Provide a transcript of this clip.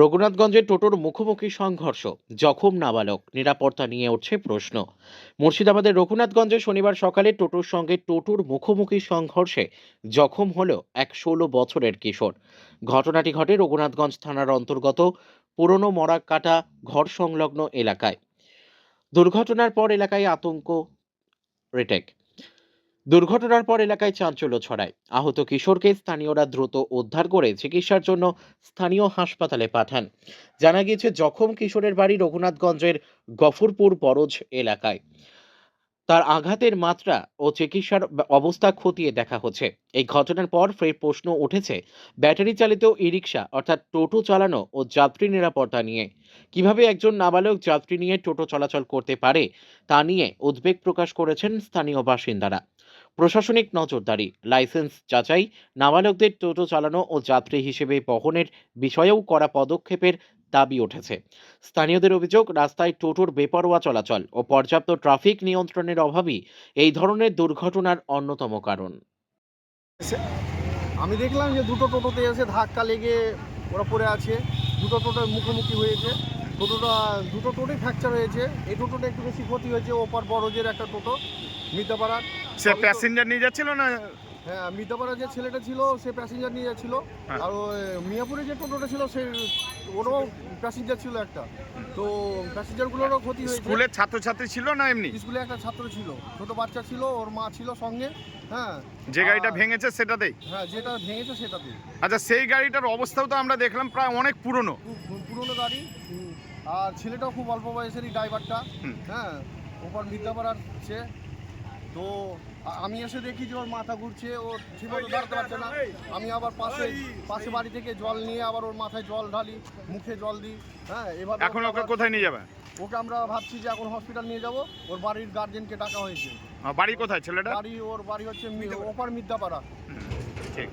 রঘুনাথগঞ্জে টোটোর মুখোমুখি সংঘর্ষ, জখম নাবালক, নিরাপত্তা নিয়ে উঠছে প্রশ্ন। মুর্শিদাবাদের রঘুনাথগঞ্জে শনিবার সকালে টোটোর সঙ্গে টোটোর মুখোমুখি সংঘর্ষে জখম হল এক ষোলো বছরের কিশোর। ঘটনাটি ঘটে রঘুনাথগঞ্জ থানার অন্তর্গত পুরনো মরাকাটা ঘর সংলগ্ন এলাকায়। দুর্ঘটনার পর এলাকায় আতঙ্ক, রেটেক। দুর্ঘটনার পর এলাকায় চাঞ্চল্য ছড়ায়। আহত কিশোরকে স্থানীয়রা দ্রুত উদ্ধার করে চিকিৎসার জন্য স্থানীয় হাসপাতালে পাঠান। জানা গিয়েছে, জখম কিশোরের বাড়ি রঘুনাথগঞ্জের গফরপুর বরজ এলাকায়। তার আঘাতের মাত্রা ও চিকিৎসার অবস্থা খতিয়ে দেখা হচ্ছে। এই ঘটনার পর ফের প্রশ্ন উঠেছে ব্যাটারি চালিত ই রিক্সা অর্থাৎ টোটো চালানো ও যাত্রী নিরাপত্তা নিয়ে। কীভাবে একজন নাবালক যাত্রী নিয়ে টোটো চলাচল করতে পারে তা নিয়ে উদ্বেগ প্রকাশ করেছেন স্থানীয় বাসিন্দারা। প্রশাসনিক নজরদারি, লাইসেন্স যাচাই, নাবালকদের টোটো চালানো ও যাত্রী হিসেবে বহনের বিষয়েও করা পদক্ষেপের দাবি উঠেছে। স্থানীয়দের অভিযোগ, রাস্তায় টোটোর বেপরোয়া চলাচল ও পর্যাপ্ত ট্রাফিক নিয়ন্ত্রণের অভাবই এই ধরনের দুর্ঘটনার অন্যতম কারণ। আমি দেখলাম যে দুটো টোটোতে এসে ধাক্কা লেগে ওরা পড়ে আছে। দুটো টোটোর মুখোমুখি হয়েছে। টোটোটা, দুটো টোটোই ফ্র্যাকচার হয়েছে। এই টোটোটা একটু বেশি ক্ষতি হয়েছে ওপার বড়জের একটা টোটো মিতাপাড়ার সে প্যাসেঞ্জার নিয়ে যাচ্ছিল না? হ্যাঁ মিতাপাড়ার যে ছেলেটা ছিল সে প্যাসেঞ্জার নিয়ে যাচ্ছিল। হ্যাঁ। আর মিয়াপুরে যে টোটোটা ছিল সে ওরও প্যাসেঞ্জার ছিল একটা। তো প্যাসেঞ্জারগুলোরও ক্ষতি হয়েছে। স্কুলের ছাত্রছাত্রী ছিল না এমনি? স্কুলে একটা ছাত্র ছিল। ছোট বাচ্চা ছিল ওর মা ছিল সঙ্গে। হ্যাঁ। যে গাড়িটা ভেঙেছে সেটাতেই? হ্যাঁ যেটা ভেঙেছে সেটাতে আচ্ছা সেই গাড়িটার অবস্থাও তো আমরা দেখলাম প্রায় অনেক পুরনো। পুরনো গাড়ি। আর ছেলেটাও খুব অল্প বয়সেরই ড্রাইভারটা হ্যাঁ ওপর মিথ্যাপাড়ার সে। তো আমি এসে দেখি যে ওর মাথা ঘুরছে ও ঠিকমতো দাঁড়াতে পারছে না। আমি আবার পাশে পাশে বাড়ি থেকে জল নিয়ে আবার ওর মাথায় জল ঢালি মুখে জল দিই হ্যাঁ এভাবে এখন ওকে কোথায় নিয়ে যাবে? ওকে আমরা ভাবছি যে এখন হসপিটাল নিয়ে যাব ওর বাড়ির গার্জেনকে ডাকা হয়েছে। বাড়ি কোথায় ছেলেটা বাড়ি ওর বাড়ি হচ্ছে ওপার মিদ্যাপাড়া। ঠিক